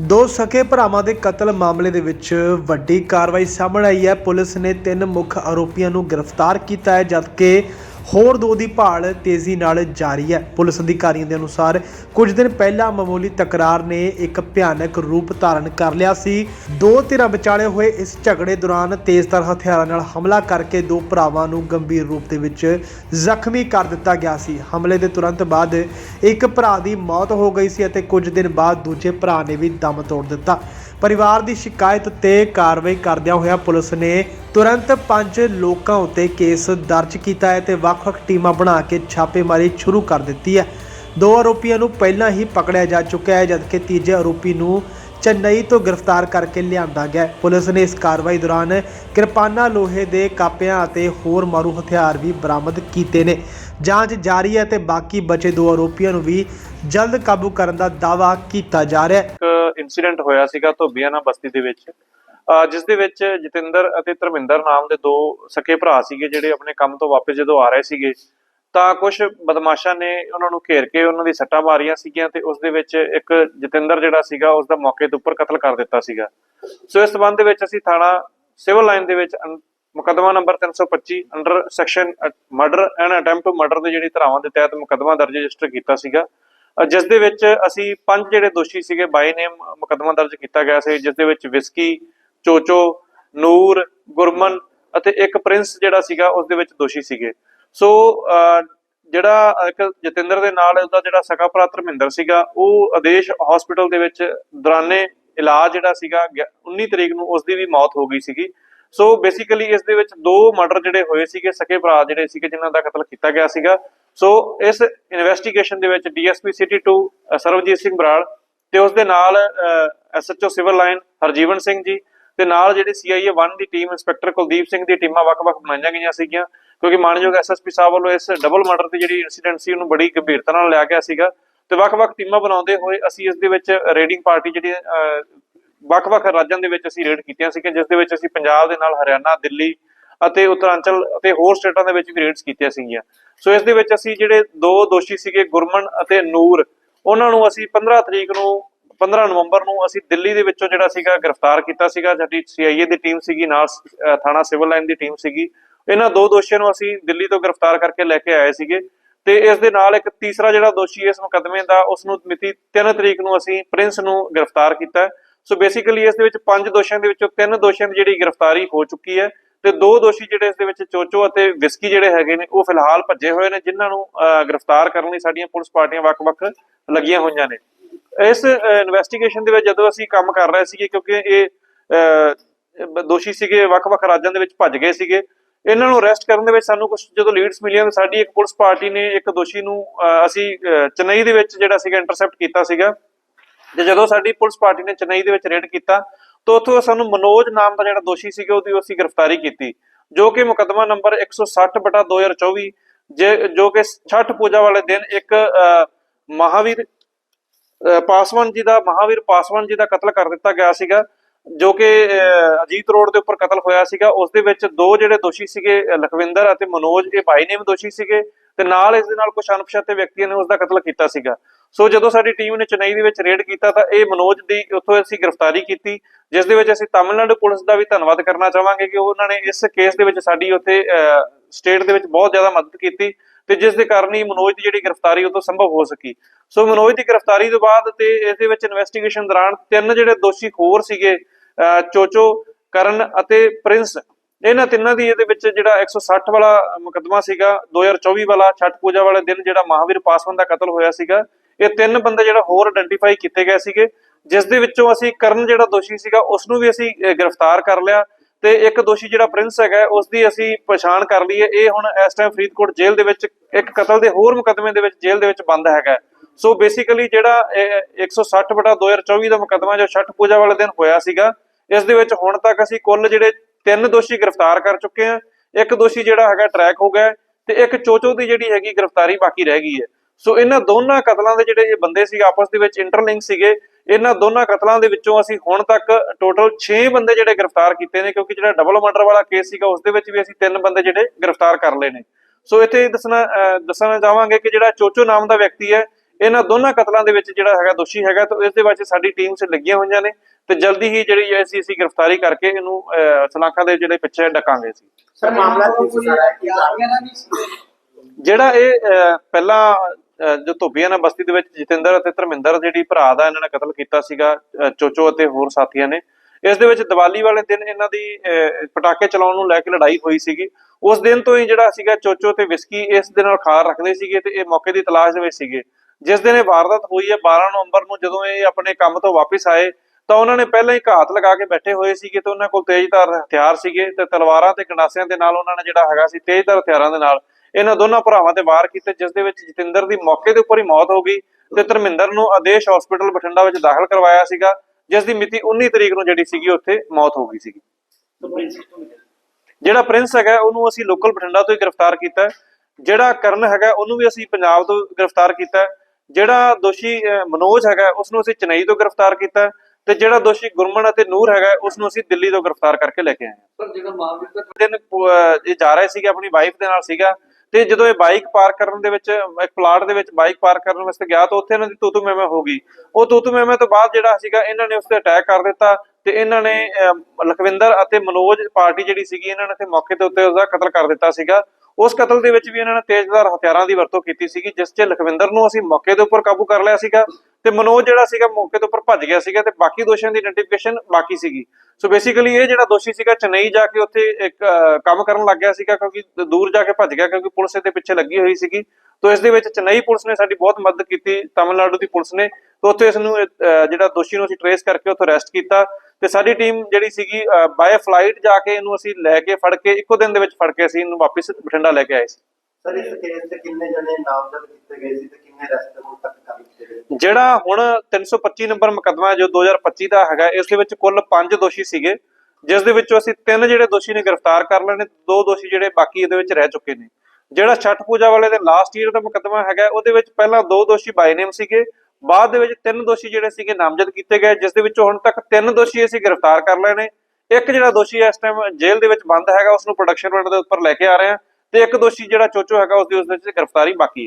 ਦੋ ਸਕੇ ਭਰਾਵਾਂ ਦੇ ਕਤਲ ਮਾਮਲੇ ਦੇ ਵਿੱਚ ਵੱਡੀ ਕਾਰਵਾਈ ਸਾਹਮਣੇ ਆਈ ਹੈ। ਪੁਲਿਸ ਨੇ ਤਿੰਨ ਮੁੱਖ ਆਰੋਪੀਆਂ ਨੂੰ ਗ੍ਰਿਫਤਾਰ ਕੀਤਾ ਹੈ, ਜਦਕਿ ਹੋਰ ਦੋ ਦੀ ਭਾਲ ਤੇਜ਼ੀ ਨਾਲ ਜਾਰੀ ਹੈ। ਪੁਲਿਸ ਅਧਿਕਾਰੀਆਂ ਦੇ ਅਨੁਸਾਰ ਕੁਝ ਦਿਨ ਪਹਿਲਾਂ ਮਾਮੂਲੀ ਤਕਰਾਰ ਨੇ ਇੱਕ ਭਿਆਨਕ ਰੂਪ ਧਾਰਨ ਕਰ ਲਿਆ ਸੀ। ਦੋ ਧਿਰਾਂ ਵਿਚਾਲੇ ਹੋਏ ਇਸ ਝਗੜੇ ਦੌਰਾਨ ਤੇਜ਼ਧਾਰ ਹਥਿਆਰਾਂ ਨਾਲ ਹਮਲਾ ਕਰਕੇ ਦੋ ਭਰਾਵਾਂ ਨੂੰ ਗੰਭੀਰ ਰੂਪ ਦੇ ਵਿੱਚ ਜ਼ਖਮੀ ਕਰ ਦਿੱਤਾ ਗਿਆ ਸੀ। ਹਮਲੇ ਦੇ ਤੁਰੰਤ ਬਾਅਦ ਇੱਕ ਭਰਾ ਦੀ ਮੌਤ ਹੋ ਗਈ ਸੀ ਅਤੇ ਕੁਝ ਦਿਨ ਬਾਅਦ ਦੂਜੇ ਭਰਾ ਨੇ ਵੀ ਦਮ ਤੋੜ ਦਿੱਤਾ। ਪਰਿਵਾਰ ਦੀ ਸ਼ਿਕਾਇਤ ਤੇ ਕਾਰਵਾਈ ਕਰਦਿਆਂ ਹੋਇਆ ਪੁਲਿਸ ਨੇ ਤੁਰੰਤ ਪੰਜ ਲੋਕਾਂ ਉੱਤੇ ਕੇਸ ਦਰਜ ਕੀਤਾ ਹੈ ਤੇ ਵੱਖ-ਵੱਖ ਟੀਮਾਂ ਬਣਾ ਕੇ ਛਾਪੇਮਾਰੀ ਸ਼ੁਰੂ ਕਰ ਦਿੱਤੀ ਹੈ। ਦੋ ਆਰੋਪੀਆਂ ਨੂੰ ਪਹਿਲਾਂ ਹੀ ਪਕੜਿਆ ਜਾ ਚੁੱਕਿਆ ਹੈ, ਜਦਕਿ ਤੀਜੇ ਆਰੋਪੀ ਨੂੰ ਚੇਨਈ ਤੋਂ ਗ੍ਰਿਫਤਾਰ ਕਰਕੇ ਲਿਆਂਦਾ ਗਿਆ ਪੁਲਿਸ ਨੇ ਇਸ ਕਾਰਵਾਈ ਦੌਰਾਨ ਕਿਰਪਾਨਾਂ, ਲੋਹੇ ਦੇ ਕਾਪਿਆਂ ਅਤੇ ਹੋਰ ਮਾਰੂ ਹਥਿਆਰ ਵੀ ਬਰਾਮਦ ਕੀਤੇ ਨੇ। ਜਾਂਚ ਜਾਰੀ ਹੈ ਤੇ ਬਾਕੀ ਬਚੇ ਦੋ ਆਰੋਪੀਆਂ ਨੂੰ ਵੀ ਜਲਦ ਕਾਬੂ ਕਰਨ ਦਾ ਦਾਅਵਾ ਕੀਤਾ ਜਾ ਰਿਹਾ ਹੈ। ਇਨਸੀਡੈਂਟ ਹੋਇਆ ਸੀਗਾ ਧੋਬੀਆਣਾ ਬਸਤੀ ਦੇ ਵਿੱਚ। ਜਿਸ ਦੇ ਵਿੱਚ ਜਤਿੰਦਰ ਅਤੇ ਧਰਮਿੰਦਰ ਨਾਮ ਦੇ ਦੋ ਸਕੇ ਭਰਾ ਸੀਗੇ ਜਿਹੜੇ ਆਪਣੇ ਕੰਮ ਤੋਂ ਵਾਪਸ ਜਦੋਂ ਆ ਰਹੇ ਸੀਗੇ, ਤਾਂ ਕੁਝ ਬਦਮਾਸ਼ਾਂ ਨੇ ਉਹਨਾਂ ਨੂੰ ਘੇਰ ਕੇ ਉਹਨਾਂ ਦੀ ਸੱਟਾਂ ਮਾਰੀਆਂ ਸੀਗੀਆਂ ਤੇ ਉਸ ਦੇ ਵਿੱਚ ਇੱਕ ਜਤਿੰਦਰ ਜਿਹੜਾ ਸੀਗਾ ਉਸ ਦਾ ਮੌਕੇ ਦੇ ਉੱਪਰ ਕਤਲ ਕਰ ਦਿੱਤਾ ਸੀਗਾ। ਸੋ ਇਸ ਸਬੰਧ ਦੇ ਵਿੱਚ ਅਸੀਂ ਥਾਣਾ ਸਿਵਲ ਲਾਈਨ ਦੇ ਵਿੱਚ ਅਨ- ਮੁਕੱਦਮਾ number 325 under section murder and attempt to murder ਦੇ ਜਿਹੜੀ ਧਾਰਾਵਾਂ ਦੇ ਤਹਿਤ ਮੁਕੱਦਮਾ ਦਰਜ ਰਜਿਸਟਰ ਕੀਤਾ ਸੀਗਾ। ਜਿਸ ਦੇ ਵਿੱਚ ਅਸੀਂ ਪੰਜ ਜਿਹੜੇ ਦੋਸ਼ੀ ਸੀਗੇ ਬਾਈ ਨੇਮ ਮੁਕੱਦਮਾ ਦਰਜ ਕੀਤਾ ਗਿਆ ਸੀ, ਜਿਸ ਦੇ ਵਿੱਚ ਵਿਸਕੀ, ਚੋਚੋ, ਨੂਰ, ਗੁਰਮਨ ਅਤੇ ਇੱਕ ਪ੍ਰਿੰਸ ਜਿਹੜਾ ਸੀਗਾ, ਉਸ ਦੇ ਵਿੱਚ ਦੋਸ਼ੀ ਸੀਗੇ। ਸੋ ਜਿਹੜਾ ਇੱਕ ਜਤਿੰਦਰ ਦੇ ਨਾਲ ਉਹਦਾ ਜਿਹੜਾ ਸਕਾ ਭਰਾ ਧਰਮਿੰਦਰ ਸੀਗਾ, ਉਹ ਆਦੇਸ਼ ਹਸਪੀਟਲ ਦੇ ਵਿੱਚ ਦੌਰਾਨੇ ਇਲਾਜ ਜਿਹੜਾ ਸੀਗਾ, ਗਿਆ- 19 ਤਰੀਕ ਨੂੰ ਉਸ ਦੀ ਵੀ ਮੌਤ ਹੋ ਗਈ ਸੀਗੀ। ਸੋ ਬੇਸਿਕਲੀ ਇਸ ਦੇ ਵਿੱਚ ਦੋ ਮਰਡਰ ਜਿਹੜੇ ਹੋਏ ਸੀਗੇ ਸਕੇ ਭਰਾ ਜਿਹੜੇ ਸੀਗੇ, ਜਿਨ੍ਹਾਂ ਦਾ ਕਤਲ ਕੀਤਾ ਗਿਆ ਸੀਗਾ। ਸੋ ਇਸ ਇਨਵੈਸਟੀਗੇਸ਼ਨ ਦੇ ਵਿੱਚ ਡੀਐਸਪੀ ਸਿਟੀ 2 ਅ, ਸਰਵਜੀਤ ਸਿੰਘ ਬਰਾੜ ਤੇ ਉਸ ਦੇ ਨਾਲ SHO civil line Harjeevan Singh ji ਤੇ ਨਾਲ ਜਿਹੜੀ ਸੀਆਈਏ 1 ਦੀ ਟੀਮ ਇੰਸਪੈਕਟਰ ਕੁਲਦੀਪ ਸਿੰਘ ਦੀ ਟੀਮਾਂ ਵੱਖ-ਵੱਖ ਬਣਾਈਆਂ ਗਈਆਂ ਸੀਗੀਆਂ ਕਿਉਂਕਿ ਮਾਨਯੋਗ ਐਸਐਸਪੀ ਸਾਹਿਬ ਵੱਲੋਂ ਇਸ ਡਬਲ ਮਰਡਰ ਦੀ ਜਿਹੜੀ ਇਨਸੀਡੈਂਟ ਸੀ ਉਹਨੂੰ ਬੜੀ ਗੰਭੀਰਤਾ ਨਾਲ ਲਿਆ ਗਿਆ ਸੀਗਾ ਤੇ ਵੱਖ-ਵੱਖ ਟੀਮਾਂ ਬਣਾਉਂਦੇ ਹੋਏ ਅਸੀਂ ਇਸ ਦੇ ਵਿੱਚ ਰੇਡਿੰਗ ਪਾਰਟੀ ਜਿਹੜੀ ਵੱਖ-ਵੱਖ ਰਾਜਾਂ ਦੇ ਵਿੱਚ ਅਸੀਂ ਰੇਡ ਕੀਤੀਆਂ ਸੀਗੀਆਂ ਜਿਸ ਦੇ ਵਿੱਚ ਅਸੀਂ ਪੰਜਾਬ ਦੇ ਨਾਲ ਹਰਿਆਣਾ ਦਿੱਲੀ ਅਤੇ ਉਤਰਾਂਚਲ ਅਤੇ ਹੋਰ ਸਟੇਟਾਂ ਦੇ ਵਿੱਚ ਵੀ ਰੇਡਸ ਕੀਤੀਆਂ ਸੀਗੀਆਂ। ਸੋ ਇਸ ਦੇ ਵਿੱਚ ਅਸੀਂ ਜਿਹੜੇ ਦੋ ਦੋਸ਼ੀ ਸੀਗੇ, ਗੁਰਮਨ ਅਤੇ ਨੂਰ, ਉਹਨਾਂ ਨੂੰ ਅਸੀਂ 15 ਤਰੀਕ ਨੂੰ 15 ਨਵੰਬਰ ਨੂੰ ਅਸੀਂ ਦਿੱਲੀ ਦੇ ਵਿੱਚੋਂ ਜਿਹੜਾ ਸੀਗਾ ਗ੍ਰਿਫਤਾਰ ਕੀਤਾ ਸੀਗਾ। ਸਾਡੀ ਸੀਆਈਏ ਦੀ ਟੀਮ ਸੀਗੀ, ਨਾਲ ਥਾਣਾ ਸਿਵਲ ਲਾਈਨ ਦੀ ਟੀਮ ਸੀਗੀ। ਇਹਨਾਂ ਦੋ ਦੋਸ਼ੀਆਂ ਨੂੰ ਅਸੀਂ ਦਿੱਲੀ ਤੋਂ ਗ੍ਰਿਫਤਾਰ ਕਰਕੇ ਲੈ ਕੇ ਆਏ ਸੀਗੇ। ਤੇ ਇਸ ਦੇ ਨਾਲ ਇੱਕ ਤੀਸਰਾ ਜਿਹੜਾ ਦੋਸ਼ੀ ਇਸ ਮੁਕੱਦਮੇ ਦਾ, ਉਸ ਨੂੰ ਮਿਤੀ 3 ਤਰੀਕ ਨੂੰ ਅਸੀਂ ਪ੍ਰਿੰਸ ਨੂੰ ਗ੍ਰਿਫਤਾਰ ਕੀਤਾ। ਸੋ ਬੇਸਿਕਲੀ ਇਸ ਦੇ ਵਿੱਚ ਪੰਜ ਦੋਸ਼ੀਆਂ ਦੇ ਵਿੱਚੋਂ ਤਿੰਨ ਦੋਸ਼ੀਆਂ ਦੀ ਜਿਹੜੀ ਗ੍ਰਿਫਤਾਰੀ ਹੋ ਚੁੱਕੀ ਹੈ। ਤੇ ਦੋ ਦੋਸ਼ੀ ਜਿਹੜੇ ਇਸ ਦੇ ਵਿੱਚ ਚੋਚੋ ਅਤੇ ਵਿਸਕੀ ਜਿਹੜੇ ਹੈਗੇ ਨੇ ਉਹ ਫਿਲਹਾਲ ਭੱਜੇ ਹੋਏ ਨੇ ਜਿਨ੍ਹਾਂ ਨੂੰ ਗ੍ਰਿਫਤਾਰ ਕਰਨ ਲਈ ਸਾਡੀਆਂ ਪੁਲਿਸ ਪਾਰਟੀਆਂ ਵੱਖ-ਵੱਖ ਲੱਗੀਆਂ ਹੋਈਆਂ ਨੇ। ਇਸ ਇਨਵੈਸਟੀਗੇਸ਼ਨ ਦੇ ਵਿੱਚ ਜਦੋਂ ਅਸੀਂ ਕੰਮ ਕਰ ਰਹੇ ਸੀਗੇ ਕਿਉਂਕਿ ਇਹ ਦੋਸ਼ੀ ਸੀਗੇ ਵੱਖ-ਵੱਖ ਰਾਜਾਂ ਦੇ ਵਿੱਚ ਭੱਜ ਗਏ ਸੀਗੇ ਇਹਨਾਂ ਨੂੰ ਅਰੈਸਟ ਕਰਨ ਦੇ ਵਿੱਚ ਸਾਨੂੰ ਕੁਝ ਜਦੋਂ ਲੀਡਸ ਮਿਲੀਆਂ ਤਾਂ ਸਾਡੀ ਇੱਕ ਪੁਲਿਸ ਪਾਰਟੀ ਨੇ ਇੱਕ ਦੋਸ਼ੀ ਨੂੰ ਅਸੀਂ ਅਹ, ਚੇਨਈ ਦੇ ਵਿੱਚ ਜਿਹੜਾ ਸੀਗਾ ਇੰਟਰਸੈਪਟ ਕੀਤਾ ਸੀਗਾ। ਤੇ ਜਦੋਂ ਸਾਡੀ ਪੁਲਿਸ ਪਾਰਟੀ ਨੇ ਚੇਨਈ ਦੇ ਵਿੱਚ ਰੇਡ ਕੀਤਾ ਤਾਂ ਉੱਥੋਂ ਸਾਨੂੰ ਮਨੋਜ ਨਾਮ ਦਾ ਜਿਹੜਾ ਦੋਸ਼ੀ ਸੀਗਾ ਉਹਦੀ ਅਸੀਂ ਗ੍ਰਿਫਤਾਰੀ ਕੀਤੀ ਜੋ ਕਿ ਮੁਕੱਦਮਾ ਨੰਬਰ 160 ਬਟਾ 2024 ਜੇ- ਜੋ ਕਿ ਛਠ ਪੂਜਾ ਵਾਲੇ ਦਿਨ ਇੱਕ ਮਹਾਵੀਰ ਪਾਸਵਾਨ ਜੀ ਦਾ ਮਹਾਵੀਰ ਪਾਸਵਾਨ ਜੀ ਦਾ ਕਤਲ ਕਰ ਦਿੱਤਾ ਗਿਆ ਸੀਗਾ ਜੋ ਕਿ ਅਹ, ਅਜੀਤ ਰੋਡ ਦੇ ਉੱਪਰ ਕਤਲ ਹੋਇਆ ਸੀਗਾ। ਉਸ ਦੇ ਵਿੱਚ ਦੋ ਜਿਹੜੇ ਦੋਸ਼ੀ ਸੀਗੇ ਲਖਵਿੰਦਰ ਅਤੇ ਮਨੋਜ ਇਹ ਭਾਈ ਨੇਮ ਦੋਸ਼ੀ ਸੀਗੇ ਤੇ ਨਾਲ ਇਸ ਦੇ ਨਾਲ ਕੁਝ ਅਣਪਛਾਤੇ ਵਿਅਕਤੀਆਂ ਨੇ ਉਸ ਦਾ ਕਤਲ ਕੀਤਾ ਸੀਗਾ। ਸੋ ਜਦੋਂ ਸਾਡੀ ਟੀਮ ਨੇ ਚੇਨਈ ਦੇ ਵਿੱਚ ਰੇਡ ਕੀਤਾ ਤਾਂ ਇਹ ਮਨੋਜ ਦੀ ਉੱਥੋਂ ਅਸੀਂ ਗ੍ਰਿਫਤਾਰੀ ਕੀਤੀ ਜਿਸ ਦੇ ਵਿੱਚ ਅਸੀਂ ਤਾਮਿਲਨਾਡੂ ਪੁਲਿਸ ਦਾ ਵੀ ਧੰਨਵਾਦ ਕਰਨਾ ਚਾਹਾਂਗੇ ਕਿ ਉਹਨਾਂ ਨੇ ਇਸ ਕੇਸ ਦੇ ਵਿੱਚ ਸਾਡੀ ਉੱਥੇ ਸਟੇਟ ਦੇ ਵਿੱਚ ਬਹੁਤ ਜ਼ਿਆਦਾ ਮਦਦ ਕੀਤੀ ਤੇ ਜਿਸ ਦੇ ਕਾਰਨ ਹੀ ਮਨੋਜ ਦੀ ਜਿਹੜੀ ਗ੍ਰਿਫਤਾਰੀ ਉਹ ਤੋਂ ਸੰਭਵ ਹੋ ਸਕੀ। ਸੋ ਮਨੋਜ ਦੀ ਗ੍ਰਿਫਤਾਰੀ ਤੋਂ ਬਾਅਦ ਤੇ ਇਸ ਦੇ ਵਿੱਚ ਇਨਵੈਸਟੀਗੇਸ਼ਨ ਦੌਰਾਨ ਤਿੰਨ ਜਿਹੜੇ ਦੋਸ਼ੀ ਖੋਰ ਸੀਗੇ ਅਹ, ਚੋਚੋ ਕਰਨ ਅਤੇ ਪ੍ਰਿੰਸ ਇਹਨਾਂ ਤਿੰਨਾਂ ਦੀ ਇਹਦੇ ਵਿੱਚ ਜਿਹੜਾ 160 ਵਾਲਾ ਮੁਕੱਦਮਾ ਸੀਗਾ 2024 ਵਾਲਾ, ਛਠ ਪੂਜਾ ਵਾਲੇ ਦਿਨ ਜਿਹੜਾ ਮਹਾਵੀਰ ਪਾਸਵਾਨ ਦਾ ਕਤਲ ਹੋਇਆ ਸੀਗਾ, ਇਹ ਤਿੰਨ ਬੰਦੇ ਜਿਹੜਾ ਹੋਰ ਆਇਡੈਂਟੀਫਾਈ ਕੀਤੇ ਗਏ ਸੀਗੇ, ਜਿਸ ਦੇ ਵਿੱਚੋਂ ਅਸੀਂ ਕਰਨ ਜਿਹੜਾ ਦੋਸ਼ੀ ਸੀਗਾ ਉਸ ਨੂੰ ਵੀ ਅਸੀਂ ਗ੍ਰਿਫਤਾਰ ਕਰ ਲਿਆ ਤੇ ਇੱਕ ਦੋਸ਼ੀ ਜਿਹੜਾ ਪ੍ਰਿੰਸ ਹੈਗਾ ਉਸ ਦੀ ਅਸੀਂ ਪਛਾਣ ਕਰ ਲਈ ਹੈ ਇਹ ਹੁਣ ਇਸ ਟਾਈਮ ਫਰੀਦਕੋਟ ਜੇਲ੍ਹ ਦੇ ਵਿੱਚ, ਇੱਕ ਕਤਲ ਦੇ ਹੋਰ ਮੁਕੱਦਮੇ ਦੇ ਵਿੱਚ ਜੇਲ੍ਹ ਦੇ ਵਿੱਚ ਬੰਦ ਹੈਗਾ। ਸੋ ਬੇਸਿਕਲੀ ਜਿਹੜਾ, ਇਹ 160 ਬਟਾ 2024 ਦਾ ਮੁਕੱਦਮਾ ਜੋ ਛੱਠ ਪੂਜਾ ਵਾਲੇ ਦਿਨ ਹੋਇਆ ਸੀਗਾ, ਇਸ ਦੇ ਵਿੱਚ ਹੁਣ ਤੱਕ ਅਸੀਂ ਕੁੱਲ ਜਿਹੜੇ ਤਿੰਨ ਦੋਸ਼ੀ ਗ੍ਰਿਫਤਾਰ ਕਰ ਚੁੱਕੇ ਹਾਂ ਇੱਕ ਦੋਸ਼ੀ ਜਿਹੜਾ ਹੈਗਾ ਟਰੈਕ ਹੋ ਗਿਆ ਤੇ ਇੱਕ ਚੋਚੋ ਦੀ ਜਿਹੜੀ ਹੈਗੀ ਗ੍ਰਿਫਤਾਰੀ ਬਾਕੀ ਰਹਿ ਗਈ ਹੈ। ਸੋ ਇਹਨਾਂ ਦੋਨਾਂ ਕਤਲਾਂ ਦੇ ਜਿਹੜੇ ਇਹ ਬੰਦੇ ਸੀ ਆਪਸ ਦੇ ਵਿੱਚ ਇੰਟਰਲਿੰਕ ਸੀਗੇ। ਇਹਨਾਂ ਦੋਨਾਂ ਕਤਲਾਂ ਦੇ ਵਿੱਚੋਂ ਅਸੀਂ ਹੁਣ ਤੱਕ ਟੋਟਲ 6 ਬੰਦੇ ਜਿਹੜੇ ਗ੍ਰਿਫਤਾਰ ਕੀਤੇ ਨੇ, ਕਿਉਂਕਿ ਜਿਹੜਾ ਡਬਲ ਮਰਡਰ ਵਾਲਾ ਕੇਸ ਸੀਗਾ, ਉਸ ਦੇ ਵਿੱਚ ਵੀ ਅਸੀਂ ਤਿੰਨ ਬੰਦੇ ਜਿਹੜੇ ਗ੍ਰਿਫਤਾਰ ਕਰ ਲਏ ਨੇ। ਸੋ ਇੱਥੇ ਦੱਸਣਾ ਦੱਸਣਾ ਚਾਹਾਂਗੇ ਕਿ ਜਿਹੜਾ ਚੋਚੋ ਨਾਮ ਦਾ ਵਿਅਕਤੀ ਹੈ, ਇਹਨਾਂ ਦੋਨਾਂ ਕਤਲਾਂ ਦੇ ਵਿੱਚ ਜਿਹੜਾ ਹੈਗਾ ਦੋਸ਼ੀ ਹੈਗਾ, ਤਾਂ ਇਸ ਦੇ ਵਿੱਚ ਸਾਡੀ ਟੀਮ ਸੇ ਲੱਗੀਆਂ ਹੋਈਆਂ ਨੇ। ਤੇ ਜਲਦੀ ਹੀ ਜਿਹੜੀ ਐਸੀ ਅਸੀਂ ਗ੍ਰਿਫਤਾਰੀ ਕਰਕੇ ਇਹਨੂੰ ਸਲਾਖਾਂ ਦੇ ਜਿਹੜੇ ਪਿੱਛੇ ਡਕਾਂਗੇ ਸੀ ਸਰ ਮਾਮਲਾ ਕੀ ਸੀ? ਸਾਰਾ ਕੀ ਕਾਰਨ ਜਿਹੜਾ ਇਹ ਪਹਿਲਾਂ ਜੋ ਧੋਬੀਆਣਾ ਬਸਤੀ ਦੇ ਵਿੱਚ ਜਤਿੰਦਰ ਅਤੇ ਧਰਮਿੰਦਰ ਜਿਹੜੀ ਭਰਾ ਦਾ ਇਹਨਾਂ ਨੇ ਕਤਲ ਕੀਤਾ ਸੀਗਾ ਚੋਚੋ ਅਤੇ ਹੋਰ ਸਾਥੀਆਂ ਨੇ ਇਸ ਦੇ ਵਿੱਚ ਦੀਵਾਲੀ ਵਾਲੇ ਦਿਨ ਇਹਨਾਂ ਦੀ ਪਟਾਕੇ ਚਲਾਉਣ ਨੂੰ ਲੈ ਕੇ ਲੜਾਈ ਹੋਈ ਸੀਗੀ। ਉਸ ਦਿਨ ਤੋਂ ਹੀ ਜਿਹੜਾ ਸੀਗਾ ਚੋਚੋ ਤੇ ਵਿਸਕੀ ਇਸ ਦੇ ਨਾਲ ਖਾਰ ਰੱਖਦੇ ਸੀਗੇ ਤੇ ਇਹ ਮੌਕੇ ਦੀ ਤਲਾਸ਼ ਦੇ ਵਿੱਚ ਸੀਗੇ। ਜਿਸ ਦਿਨ ਇਹ ਵਾਰਦਾਤ ਹੋਈ ਹੈ 12 ਨਵੰਬਰ ਨੂੰ ਜਦੋਂ ਇਹ ਆਪਣੇ ਕੰਮ ਤੋਂ ਵਾਪਸ ਆਏ ਤਾਂ ਉਹਨਾਂ ਨੇ ਪਹਿਲਾਂ ਹੀ ਘਾਤ ਲਗਾ ਕੇ ਬੈਠੇ ਹੋਏ ਸੀਗੇ ਤੇ ਉਹਨਾਂ ਕੋਲ ਤੇਜ਼ਧਾਰ ਹਥਿਆਰ ਸੀਗੇ ਤੇ ਤਲਵਾਰਾਂ ਤੇ ਗੰਡਾਸਿਆਂ ਦੇ ਨਾਲ ਉਹਨਾਂ ਨੇ ਜਿਹੜਾ ਹੈਗਾ ਸੀ ਤੇਜ਼ਧਾਰ ਹਥਿਆਰਾਂ ਦੇ ਨਾਲ ਇਹਨਾਂ ਦੋਨਾਂ ਭਰਾਵਾਂ ਤੇ ਵਾਰ ਕੀਤੇ ਜਿਸ ਦੇ ਵਿੱਚ ਜਤਿੰਦਰ ਦੀ ਮੌਕੇ ਦੇ ਉੱਪਰ ਹੀ ਮੌਤ ਹੋ ਗਈ ਤੇ ਧਰਮਿੰਦਰ ਨੂੰ ਆਦੇਸ਼ ਹਸਪੀਟਲ ਬਠਿੰਡਾ ਵਿੱਚ ਦਾਖਲ ਕਰਵਾਇਆ ਸੀਗਾ ਜਿਸ ਦੀ ਮਿਤੀ 19 ਤਰੀਕ ਨੂੰ ਜਿਹੜੀ ਸੀਗੀ ਉੱਥੇ ਮੌਤ ਹੋ ਗਈ ਸੀਗੀ ਜਿਹੜਾ ਪ੍ਰਿੰਸ ਹੈਗਾ ਉਹਨੂੰ ਅਸੀਂ ਲੋਕਲ ਬਠਿੰਡਾ ਤੋਂ ਹੀ ਗ੍ਰਿਫਤਾਰ ਕੀਤਾ। ਜਿਹੜਾ ਕਰਨ ਹੈਗਾ ਉਹਨੂੰ ਵੀ ਅਸੀਂ ਪੰਜਾਬ ਤੋਂ ਗ੍ਰਿਫਤਾਰ ਕੀਤਾ। ਜਿਹੜਾ ਦੋਸ਼ੀ ਮਨੋਜ ਹੈਗਾ ਉਸ ਨੂੰ ਅਸੀਂ ਚੇਨਈ ਤੋਂ ਗ੍ਰਿਫਤਾਰ ਕੀਤਾ ਤੇ ਜਿਹੜਾ ਦੋਸ਼ੀ ਗੁਰਮਨ ਅਤੇ ਨੂਰ ਹੈਗਾ ਉਸ ਨੂੰ ਅਸੀਂ ਦਿੱਲੀ ਤੋਂ ਗ੍ਰਿਫਤਾਰ ਕਰਕੇ ਲੈ ਕੇ ਆਏ ਹਾਂ। ਸਰ ਜਿਹੜਾ ਮਾਮਲੇ ਦਾ ਦਿਨ ਇਹ ਜਾ ਰਹੇ ਸੀਗੇ ਆਪਣੀ ਵਾਈਫ ਦੇ ਨਾਲ ਸੀਗਾ। ਤੇ ਜਦੋਂ ਇਹ ਬਾਈਕ ਪਾਰਕ ਕਰਨ ਦੇ ਵਿੱਚ ਇੱਕ ਪਲਾਟ ਦੇ ਵਿੱਚ ਬਾਈਕ ਪਾਰਕ ਕਰਨ ਵਾਸਤੇ ਗਿਆ ਤਾਂ ਉੱਥੇ ਇਹਨਾਂ ਦੀ ਤੂਤੂ ਮੈਮੇ ਹੋ ਗਈ। ਉਹ ਤੂਤੂ ਮੈਮੇ ਤੋਂ ਬਾਅਦ ਜਿਹੜਾ ਸੀਗਾ ਇਹਨਾਂ ਨੇ ਉਸ ਤੇ ਅਟੈਕ ਕਰ ਦਿੱਤਾ ਤੇ ਇਹਨਾਂ ਨੇ ਲਖਵਿੰਦਰ ਅਤੇ ਮਨੋਜ ਪਾਰਟੀ ਜਿਹੜੀ ਸੀਗੀ ਇਹਨਾਂ ਨੇ ਤੇ ਮੌਕੇ ਦੇ ਉੱਤੇ ਉਸਦਾ ਕਤਲ ਕਰ ਦਿੱਤਾ ਸੀਗਾ। ਉਸ ਕਤਲ ਦੇ ਵਿੱਚ ਵੀ ਇਹਨਾਂ ਨੇ ਤੇਜ਼ਧਾਰ ਹਥਿਆਰਾਂ ਦੀ ਵਰਤੋਂ ਕੀਤੀ ਸੀਗੀ ਜਿਸ 'ਚ ਲਖਵਿੰਦਰ ਨੂੰ ਅਸੀਂ ਮੌਕੇ ਦੇ ਉੱਪਰ ਕਾਬੂ ਕਰ ਲਿਆ ਸੀਗਾ। ਤੇ ਮਨੋਜ ਜਿਹੜਾ ਸੀਗਾ ਮੌਕੇ ਦੇ ਉੱਪਰ ਭੱਜ ਗਿਆ ਸੀਗਾ ਤੇ ਬਾਕੀ ਦੋਸ਼ੀਆਂ ਦੀ ਆਇਡੈਂਟੀਫਿਕੇਸ਼ਨ ਬਾਕੀ ਸੀਗੀ। ਸੋ ਬੇਸਿਕਲੀ ਇਹ ਜਿਹੜਾ ਦੋਸ਼ੀ ਸੀਗਾ ਚੇਨਈ ਜਾ ਕੇ ਉੱਥੇ ਇੱਕ ਕੰਮ ਕਰਨ ਲੱਗ ਗਿਆ ਸੀਗਾ ਕਿਉਂਕਿ ਦੂਰ ਜਾ ਕੇ ਭੱਜ ਗਿਆ ਕਿਉਂਕਿ ਪੁਲਿਸ ਇਹਦੇ ਪਿੱਛੇ ਲੱਗੀ ਹੋਈ ਸੀਗੀ। ਤੋ ਇਸ ਦੇ ਵਿੱਚ ਚੇਨਈ ਪੁਲਿਸ ਨੇ ਸਾਡੀ ਬਹੁਤ ਮਦਦ ਕੀਤੀ, ਤਾਮਿਲਨਾਡੂ ਦੀ ਪੁਲਿਸ ਨੇ। ਤੋ ਉੱਥੇ ਇਸ ਨੂੰ ਜਿਹੜਾ ਦੋਸ਼ੀ ਨੂੰ ਅਸੀਂ ਟਰੇਸ ਕਰਕੇ ਉੱਥੋਂ ਅਰੈਸਟ ਕੀਤਾ। ਤੇ ਸਾਡੀ ਟੀਮ ਜਿਹੜੀ ਸੀਗੀ ਬਾਏ ਫਲਾਈਟ ਜਾ ਕੇ ਇਹਨੂੰ ਅਸੀਂ ਲੈ ਕੇ ਫੜ ਕੇ, ਇੱਕੋ ਦਿਨ ਦੇ ਵਿੱਚ ਫੜ ਕੇ ਅਸੀਂ ਇਹਨੂੰ ਵਾਪਸ ਬਠਿੰਡਾ ਲੈ ਕੇ ਆਏ ਸੀ। ਸਰ, ਇਸ ਕੇਸ ਤੇ ਕਿੰਨੇ ਜਣੇ ਨਾਮਜ਼ਦ ਕੀਤੇ ਗਏ ਸੀ ਤੇ ਕਿੰਨੇ ਅਰੈਸਟ ਹੁਣ ਤੱਕ ਕਰ ਜਿਹੜਾ ਹੁਣ 325 ਨੰਬਰ ਮੁਕੱਦਮਾ ਜੋ 2025 ਦਾ ਹੈਗਾ, ਇਸ ਦੇ ਵਿੱਚ ਕੁੱਲ 5 ਦੋਸ਼ੀ ਸੀਗੇ, ਜਿਸ ਦੇ ਵਿੱਚੋਂ ਅਸੀਂ ਤਿੰਨ ਜਿਹੜੇ ਦੋਸ਼ੀ ਨੇ ਗ੍ਰਿਫਤਾਰ ਕਰ ਲਏ ਨੇ, ਦੋ ਦੋਸ਼ੀ ਜਿਹੜੇ ਬਾਕੀ ਇਹਦੇ ਵਿੱਚ ਰਹਿ ਚੁੱਕੇ ਨੇ। ਜਿਹੜਾ ਛੱਠ ਪੂਜਾ ਵਾਲੇ ਦੇ ਲਾਸਟ ਈਅਰ ਦਾ ਮੁਕੱਦਮਾ ਹੈਗਾ, ਉਹਦੇ ਵਿੱਚ ਪਹਿਲਾਂ ਦੋ ਦੋਸ਼ੀ ਬਾਈ ਨੇਮ ਸੀਗੇ, ਬਾਅਦ ਦੇ ਵਿੱਚ ਤਿੰਨ ਦੋਸ਼ੀ ਜਿਹੜੇ ਸੀਗੇ ਨਾਮਜ਼ਦ ਕੀਤੇ ਗਏ, ਜਿਸ ਦੇ ਵਿੱਚੋਂ ਹੁਣ ਤੱਕ ਤਿੰਨ ਦੋਸ਼ੀ ਅਸੀਂ ਗ੍ਰਿਫਤਾਰ ਕਰ ਲਏ ਨੇ। ਇੱਕ ਜਿਹੜਾ ਦੋਸ਼ੀ ਇਸ ਟਾਈਮ ਜੇਲ੍ਹ ਦੇ ਵਿੱਚ ਬੰਦ ਹੈਗਾ ਉਸ ਨੂੰ ਪ੍ਰੋਡਕਸ਼ਨ ਦੇ ਉੱਪਰ ਲੈ ਕੇ ਆ ਰਹੇ ਹਾਂ ਤੇ ਇੱਕ ਦੋਸ਼ੀ ਜਿਹੜਾ ਚੋਚੋ ਹੈਗਾ ਉਸ ਦੀ ਉਸ ਵਿੱਚ ਗ੍ਰਿਫਤਾਰੀ ਬਾਕੀ ਹੈ।